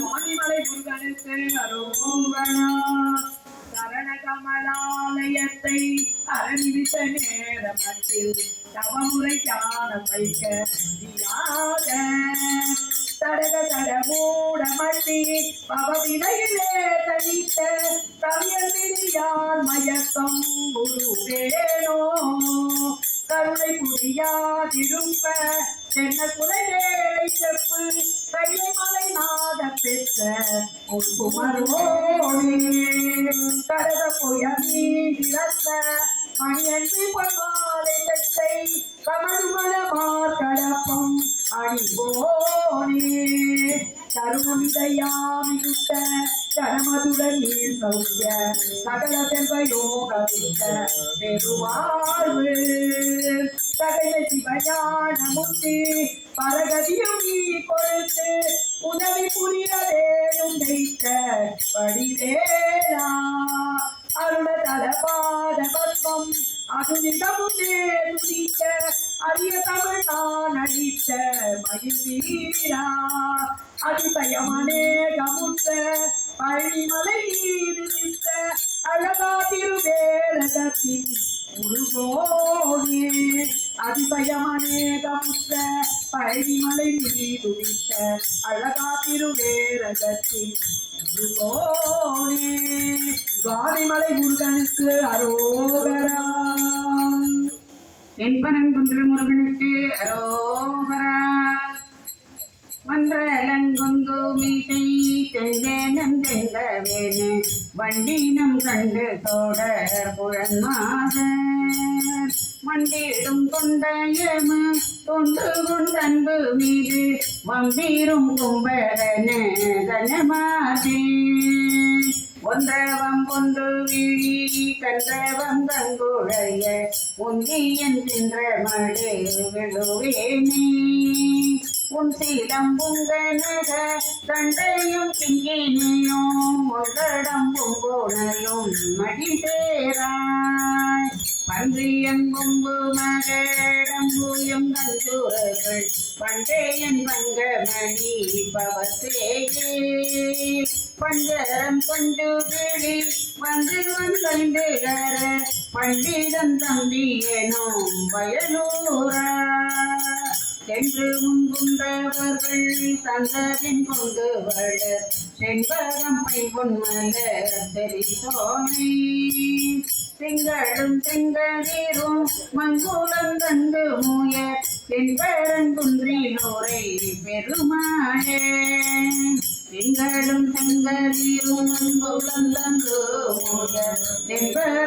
மாணிமலை முருகனுக்கு அரோகரா சரண கமலாலயத்தை அரணிவித்த நேரமத்தில் தவமுறை ஞானம் வைக்க முடியாத. தடக தட மூட மட்டி பவவினையிலே தனித்த கவியந்திரியால் மயக்கம் குருவேனோ கருணை புரியாதிருப்ப என்ன குறைவேலை செப்பு கையை மலை நாத பெற்ற ஒரு குமரோனே. கரத புயமீ இறந்த மணியன்றி பொன்மாலை பெற்றை கமருமலமார் கடப்பம் அணிபோனே கருணமிதையாமிகுத்த கரமதுடன் நீர் சௌக்கிய சகல செல்வ யோகமிக்க பெருவாழ்வு சகல சிவஞான முத்தி பரகதியும் நீ கொடுத்து உதவி புரிய வேணும் வைத்த படிவேலா அருண தலபாத பத்மம் அதுனிதமுதே துதிக்க அரிய தமிழ் நான் அழித்த மயில் வீரா அதிபயமனே கமுற்ற பழனிமலை மீது அழகா திருவேலகத்தின் உருகோனே அதிபயமனே பழனிமலை மீது அழகா திருவேலகத்தின் உருகோனே காரிமலை முருகனுக்கு அரோகரா. தென்பனங்குன்று முருகனுக்கு அரோகரா. மன்றலங்குந்து மீசை தெங்கேனம் வண்டினம் கண்டு தோடர் புழன்மாதர் மண்டிடும் கொண்டயமு தொண்டு கொண்டன்பு மீது வம்பீரும் கும்பரன தனமாதே ஒன்றவம் கொண்டு விழி கன்றவம் தங்குழைய உந்தியன் தின்ற மடு விழுவேனே உன் சீலம் தண்டையும் கிங்கினியும் உதடம் புங்கோனையும் மடி சேராய். பன்றியங்கும்பு மகடம்புயும் கஞ்சூரர்கள் பண்டையன் பங்கமணி பவத்தேகே பஞ்சரம் கொண்டு கிளி வந்து வந்தண்டுகர பண்டிதம் தம்பியனும் வயலூரா. சென்று முன்புண்டவர்கள் தந்தவின் கொண்டு வள செண்பகம் பைபொன்மலர் தெரிசோனை திங்களும் திங்களீரும் மங்குளம் தந்து மூய தென்பரங்குன்றிலோரை பெருமாளே. திங்களும் திங்களீரும் மங்குளம் தந்து மூய தென்பரங்குன்றிலோரை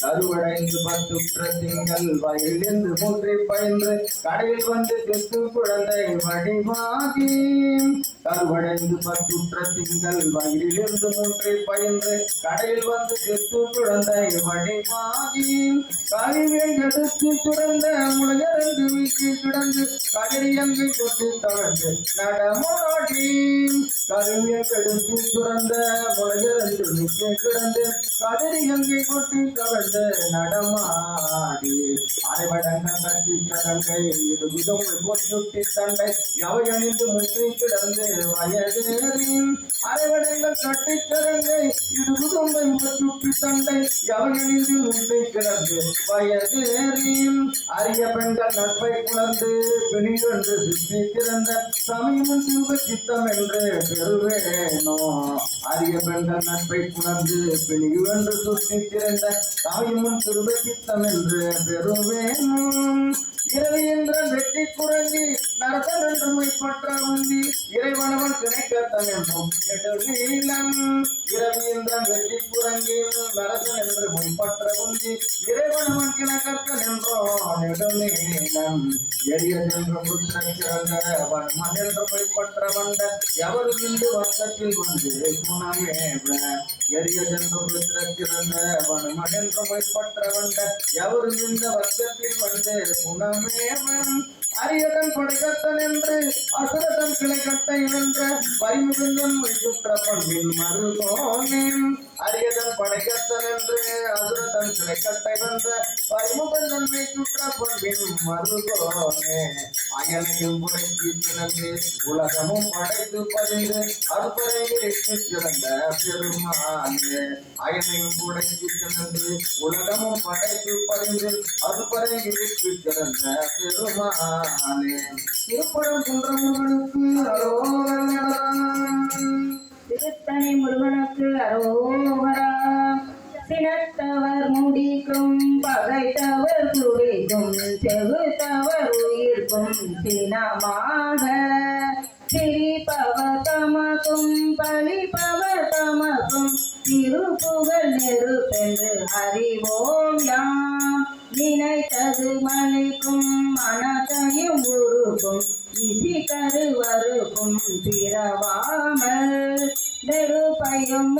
கருவடைந்து பத்துற்ற திங்கள் வயலிருந்து மூன்றை பயின்று கடையில் வந்து தெற்கு குழந்தை வடிவாகி கருவடைந்து பத்துற்ற திங்கள் வயலிலிருந்து மூன்றை பயின்று கடையில் வந்து தெற்கு குழந்தை வடிவாகி கருவை எடுத்து சுரந்த உலகரந்து வீசி கிடந்து கதிரியங்கை கொட்டி தவழ்ந்து நடமாடி கருவை எடுத்து சுரந்த உலகரந்து வீசி கிடந்து கதிரியங்கை கொட்டி தவழ்ந்து நடமாடி. அரைவடங்க கட்டி கடங்கை இடுகுதம் போச்சுட்டி தண்டை எவையணிந்து முற்றி கிடந்து வயதேறி அரைவடங்கள் கட்டி கடங்கை இடுகுதம்பை போச்சுட்டி தண்டை எவையணிந்து முற்றி கிடந்து வயதேறி அரிய பெண்கள் நட்பை உணர்ந்து பிணிகொன்று சுற்றி கிடந்த சமயம் சிவ சித்தம் என்று பெறுவேனோ. அரிய பெண்கள் நட்பை உணர்ந்து பிணிகு திருவென்று சுற்றி திறந்த தாயுமுன் திருவ என்று பெறுவேனும் இரவி என்ற வெட்டி குரங்கி நரசன் என்று உந்தி இறைவனவன் திணைக்கத்தன் என்றும் நெடுநீளம் இரவி வெற்றி குரங்கி நரசன் என்று மைப்பற்ற உந்தி இறைவனவன் கிணக்கத்தன் என்றோ நெடுநீளம் எரிய சென்று புத்திரந்த வன்மன் என்று மைப்பற்ற வந்த எவரும் இன்று வர்க்கத்தில் வந்து குணமேவ எரிய சென்று வன்மன் என்று மைப்பற்ற வந்த எவரும் இந்த வர்க்கத்தில் வந்து குணமேவ அரியதன் படைகத்தன் என்று அசுரதன் கிளைக்கட்டை வென்ற வரிமுகந்தன் சுற்ற பண்பின் மறுகோனேன் அரியதன் படைக்கத்தன் என்று அசுரதன் கிளைக்கட்டை பரிமுகன் நன்மை சுற்ற பண்பின் மறுகோனே அயனையும் புடைத்து சிறந்து உலகமும் படைத்து பறிந்து அற்பரையிற்கு சிறந்த பெருமானே. அயனையும் புடைத்து சிறந்து உலகமும் படைத்து பறிந்து அற்பரையிற்கு சிறந்த பெருமானே. திருப்படம் குன்றமுகனுக்கு அரோகரம் திருத்தணி முருகனுக்கு அரோகரா. சினத்தவர் முடிக்கும் பகைத்தவர் குடிக்கும் செகுத்தவர் உயிர்க்கும் சினமாக. சிரிப்பவர் தமக்கும் பழிப்பவர் தமக்கும் திருப்புகழ் நெருப்பென்று அறிவோம் யாம். நினைத்தது மலைக்கும் மனத்தையும் உருக்கும் விதி கருவருக்கும் பிறவாமல். நெருப்பையும்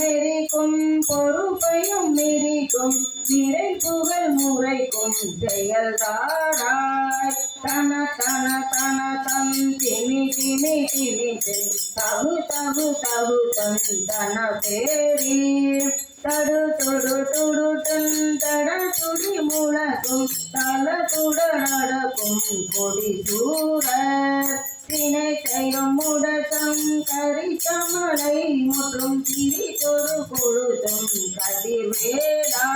கொழுத்தும் கதிர்வேலா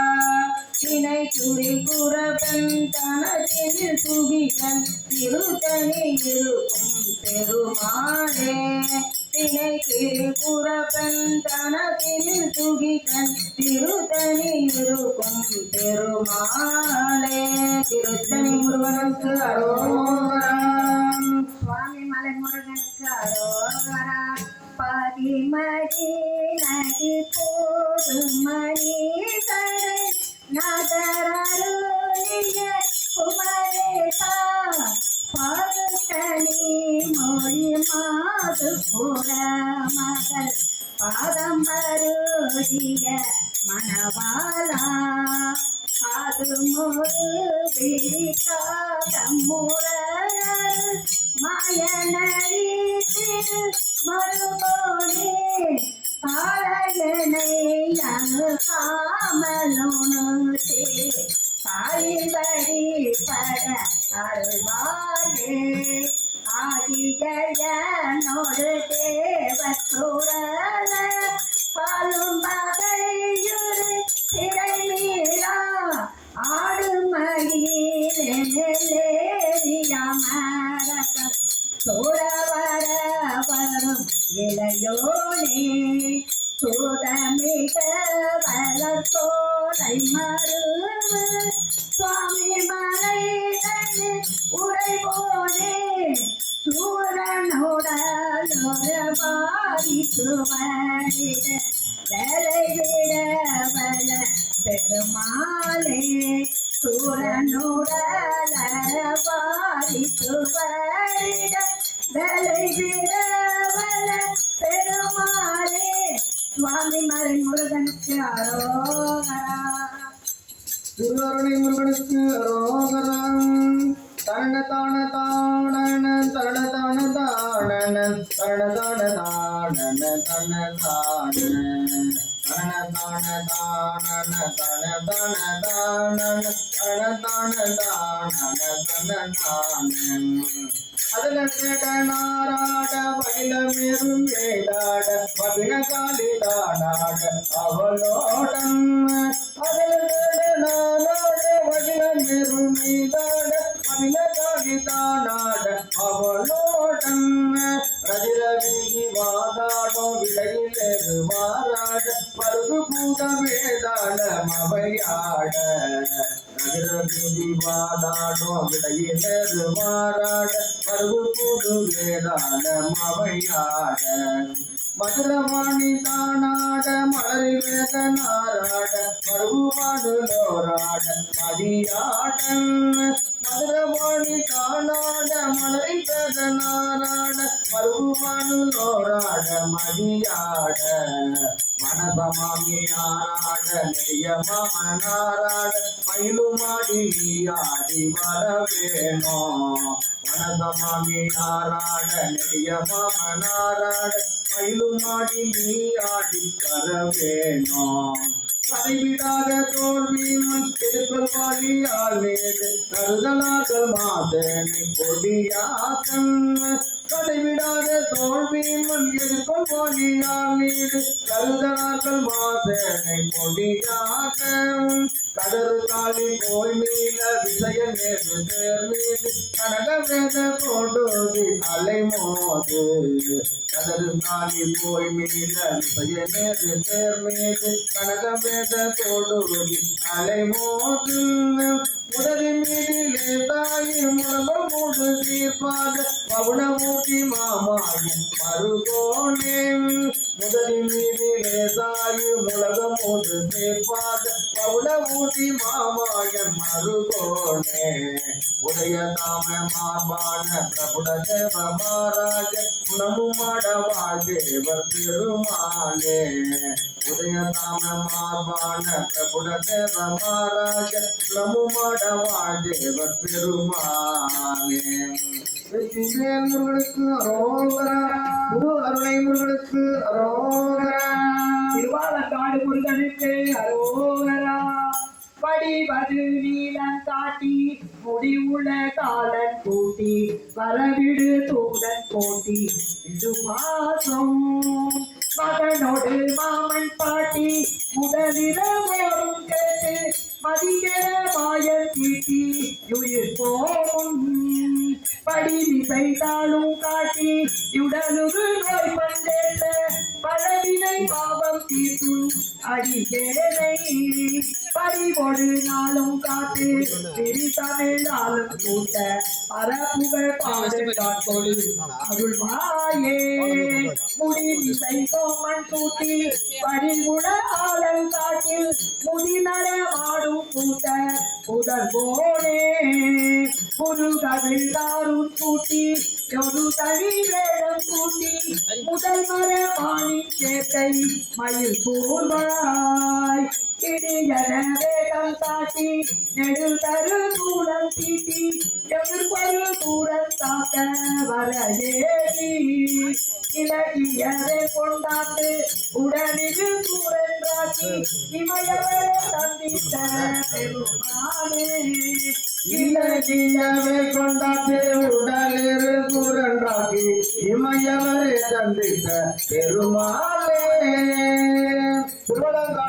தினை சுரி குரபன் தனத்தில் சுகிதன் திருத்தணி இருக்கும் பெருமாளே தினை கிரி குரபன் தனத்தில் சுகிதன் திருத்தணி இருக்கும் பெருமாளே திருத்தணி முருகனுக்கு அரோகரம். சுவாமி மலை முருகனுக்கு அரோகரா பதிமடி நடி போதும் மணி தடை நகரருளிய குமரேசா பாதுகனி மொழி மாது புற மகள். பாதம் வருடிய மணவாளா அது முரு விரிகாதமுரல் மாயனரி திரு மறுபோனே I'm must. நாராட வடிலமெரும் வேடாட பவின காலிதானாட அவளோடம் அதில் நாராட வடிலமெரும் வேடாட பவின காலிதானாட அவளோடம் ரதிரவிகி வாதாடும் விடையிலேறு மாறாட? பருகு பூதமேதான மவையாட ரதிரவிகி வாதாடும் விடையிலேறு மாறாட? பருகு புது வேதான மவையாட மதுரவாணி தானாட மலரில் வேத நாராட. மருவாடு நோராட மதியாட. மதுரவாணி காணாட மலரை வேத நாராட மருவாடுலோராட மதியாட மனசமாமியாராட நாராட மயிலுமாடி ஆடி வர வேணும் மனசமாமி நாராட மயிலுமாடி நீ ஆடி வர வேணும் கதைவிடாத தோல்வியும் திருப்பல்வாடி ஆழ்வேது கருதலாக்கள் மாதனி கடைவிடாத தோல்வி தோல்வியும் எதிர்கொள்வாடி ஆழ்வேது கருதலாக்கள் மாதனை கொடியாக்கம் கடறு காலி போய் மீள விசய நேரு தேர் மீது. கனக வேத கொண்டோதி அலை மோது கடறு காலி போய் மீள விசய நேரு தேர் மீது. கனக வேத கொண்டோதி அலை மோது முதலி மீதிலே தாயின் முழங்க மூன்று தீர்ப்பாக பவுனமூர்த்தி மாமாயின் மறுகோணே முதலி மீதிலே தாயி உலகம் மூன்று தீர்ப்பாக பவுனமூர்த்தி மாமாயன் மறுகோணே உதய தாம மார்பான பிரபுட தேவ மகாராஜ குணமு மடவாழ்தேவர் பெருமாளே உதய தாம மார்பான பிரபுட தேவ மகாராஜ குணமு மடவாழ்தேவர் பெருமாளே முருகனுக்கு அரோகரா குரு அருணை முருகனுக்கு அரோகரா திருவாலங்காடு முருகனுக்கு அரோகரா வடிவது நீலன் காட்டி முடிவுள்ள காலன் கூட்டி வரவிடு தூடன் போட்டி இது மாசம் மகனோடு மாமன் பாட்டி முதலிரவோடும் கேட்டு மதியர மாயன் தீட்டி உயிர் போகும் படிமிசை தாளும் காட்டி உடலுறு நோய் பண்டேற்ற பலவினை பாவம் தீர்த்தும் அடிகேனை பறிவொடு நாளும் காத்து திரி தமிழாலும் கூட்ட பரப்புகழ் பாடு காட்கொடு அருள்வாயே முடிவிசை கோமன் கூட்டி பறிவுட ஆலங்காட்டில் காட்டில் முடிநட ஆடும் கூட்ட புதல் போனே குரு கவிழ் தாரும் கூட்டி ஒரு தனி வேடம் கூட்டி முதல் மர பாணி சேர்க்கை மயில் போர்வாய் இடியன வேகம் காட்டி நெடு தரு தூளம் தீட்டி எதிர்பரு தூரம் தாக்க வர ஏறி இலகியதை கொண்டாந்து உடலில் கூறென்றாக்கி இமயவரை சந்தித்த பெருமானே. இலகியவை கொண்டாத்து உடலில் குரன்றாக்கி இமயவரை சந்தித்த பெருமானே. திருவள்ளங்காடுள்ள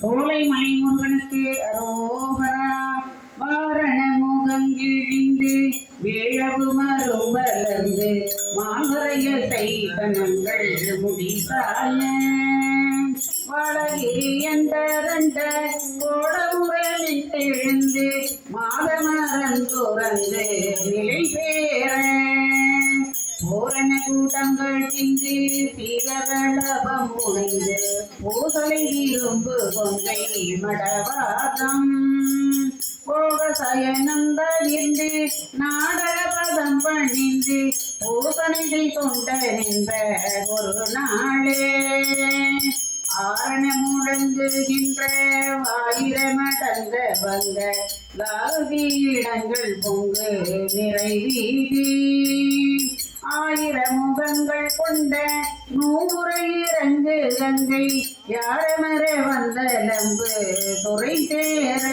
சோலை மலை சீரகளபம் உணைந்து விரும்பு கொங்கை மடவாதம். போக சயனந்தவிந்து நாடகபதம் பணிந்து பூசனைகள் கொண்ட நின்ற ஒரு நாளே ஆரண முழங்குகின்ற ஆயிரமடங்க வந்த லாதி பொங்கு நிறைவீதி ஆயிரம் முகங்கள் கொண்ட நூறு இறங்கு கங்கை. யாரமர வந்த லம்பு துறை சேர.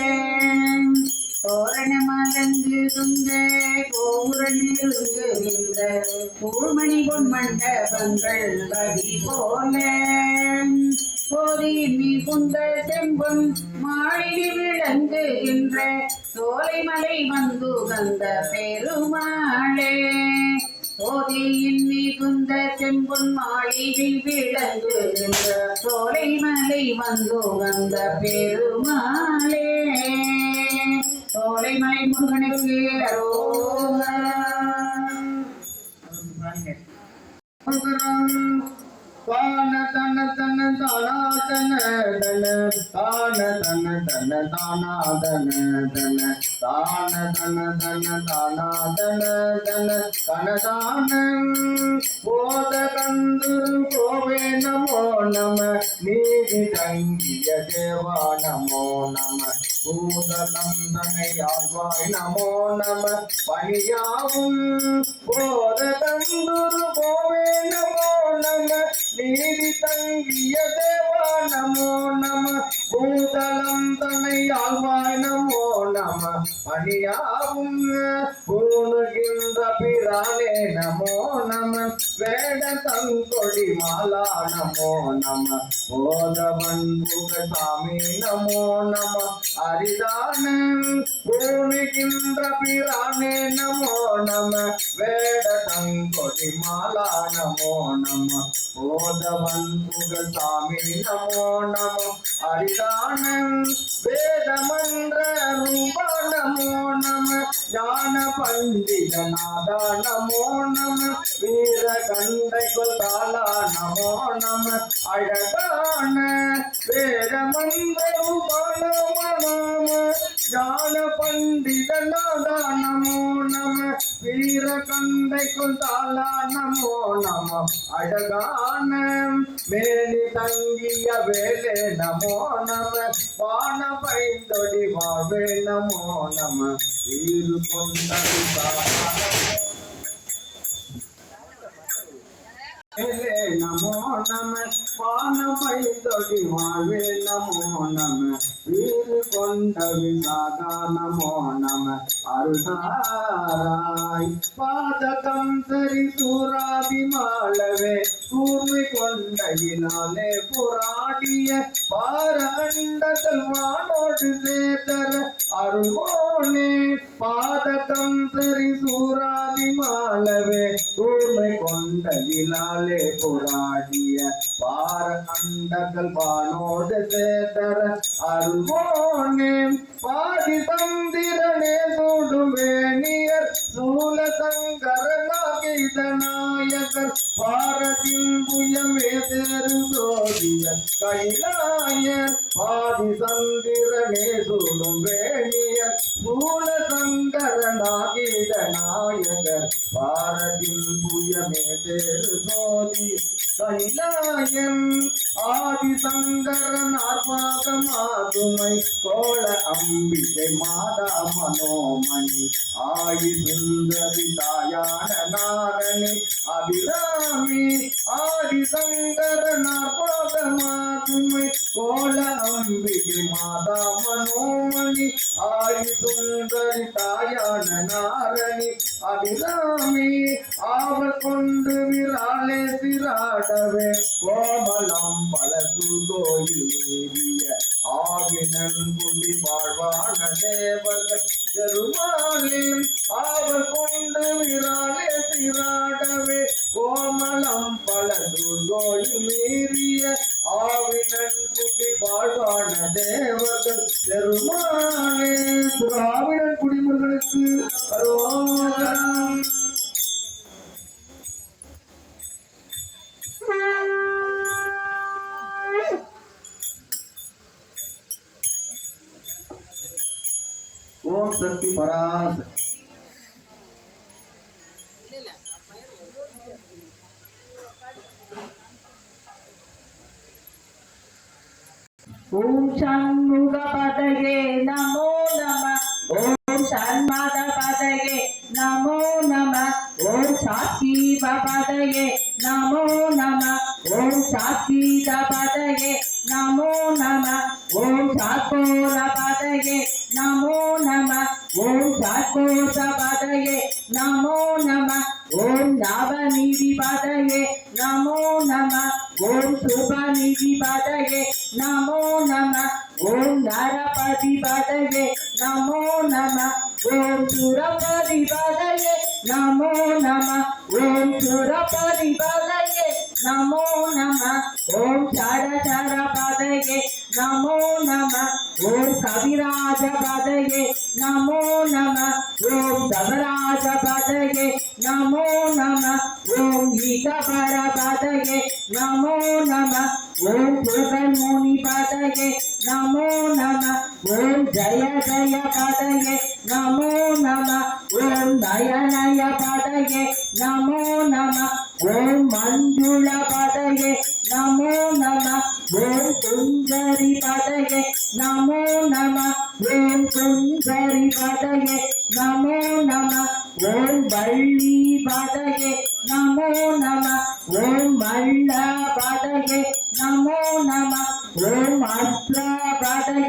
தோரணமலங்கு துங்க கோபுரனிருங்குகின்ற கூழ்மணி பொன் மண்டபங்கள் கதி போல போதினி குந்த செம்பொன் மாளிகை விளங்குகின்ற சோலைமலை வந்து வந்த பெருமாளே. சோதியின் மிகுந்த செம்பொன் மாளிகை விளங்குகின்ற சோலை மலை வந்து வந்த பெருமாளே சோலை மலை முருகனுக்கு அரோகரா. தான தன தன தானா தன தன தான தன தன தானா தன தன தான தன தன தானா தன தன கனதான போத கந்துரு கோவே நமோ நம நீதி தங்கிய தேவா நமோ நம பூதலம் தனையாழ்வாய் நமோ நம. பணியாவும் போத கந்துரு கோவே நமோ நம. நீதி தங்கிய தேவா நமோ நம. பூதலம் தன்னை ஆழ்வாய் நமோ நம. பணியாவும் பூணுகின்ற பிரானே நமோ நம. வேட தங்கொடி மாலா நமோ நம. போதவன் புகசாமி நமோ நம. அரிதான பூமிகின்ற பிரானே நமோ நம. வேட தங்கொடி மாலா நமோ. நம போதவன் சாமி நமோ நம. அரிதானம் வேதமன்ற ரூப நமோ நம ஞான பண்டித நாதா நமோ நம வீர கண்டை கொல்தாலா நமோ நம அழகான வேதமன்ற ரூப நம நம ஞான பண்டித நாதா நமோ. நம வீர கண்டை கொல்தாலா நமோ. நம அழகான மேலி தங்கிய வேலே நமோ நம. வான பைந்தொடி வாவே நமோ நம. வீறு கொண்ட வேலே நமோ நம வான பைந்தொடி வாவே நமோ நம வீறு கொண்ட விசாகா நமோ நம அருதாராய் பாதகம் சரி சூராபிமாளவே கூர்மை கொண்டையினாலே புராடிய பாரண்டத்தில் வானோடு சேதர அருகோனே பாதகம் சரி சூராபிமாளவே கூர்மை கொண்டையினாலே புராடிய பார அண்டங்கள் வானோடு சேதர அருகோனே பாதி தந்திரனே சூடும் வேணியர் சூல சங்கரநாகித நாயகர் பாரதின் புயமே தேரு பாதி சந்திரனே சூடும் வேணியர் சூல சங்கரநாகித நாயகர் பாரதின் புயமே கைலாயம் ஆதி சங்கரன் ஆர்ப்பாகமாதுமை கோள அம்பிகை மாதா மனோமணி. ஆயி சுந்தரி தாயான நாரணி அபிராமி ஆதி சங்கரன் ஆர்ப்பாகமாதுமை கோள அம்பிகை மாதா மனோமணி. ஆயி சுந்தரி தாயான நாரணி அபிராமி. ஆவ கொண்டு விராலே சிராடவே கோமலம் பலது கோயில் மேறிய ஆவினன் குடி வாழ்வான தேவர்கள் பெருமாளே அவர் கொண்டு விராலே திராடவே. கோமலம் பலது கோயில் மீறிய ஓம் சண்முக பதகே நமோ நம ஓம் சண்மத பதகே நமோ நம ஓம் சாத்தீப பதகே நமோ நம ஓம் சாத்தீத பதகே நமோ நம ஓம் சாத்தோர பதகே நமோ பதையே நமோ நம. ஓ கவிராஜ பதையே நமோ நம. ओम आत्मा बादल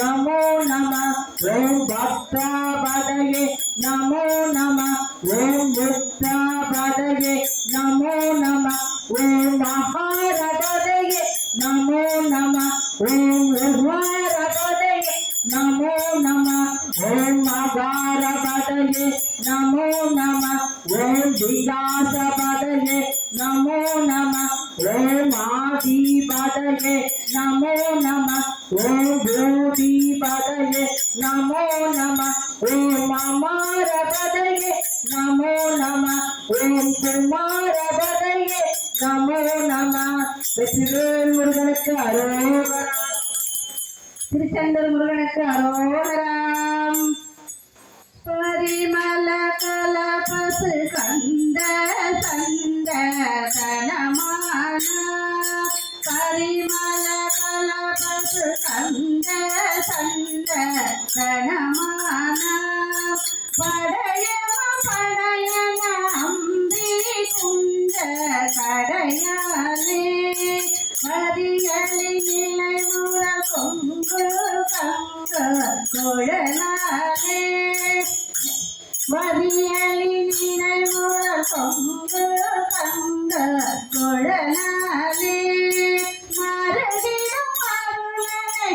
नमो नमः ॐ भक्तापदये नमो नमः செந்தூர் முருகனுக்கு அரோகராம். பரிமல கலபசு கந்த சந்த கனமான. பரிமல கலபசு கந்த சந்த கனமான. படையம படையன அம்பி குந்த கடையாலே பதியலை நிலை கொங்கு கங்க குழலாலே வரியலி நினைவு கொங்கு கங்க குழலாலே மரகிடும் அருளனை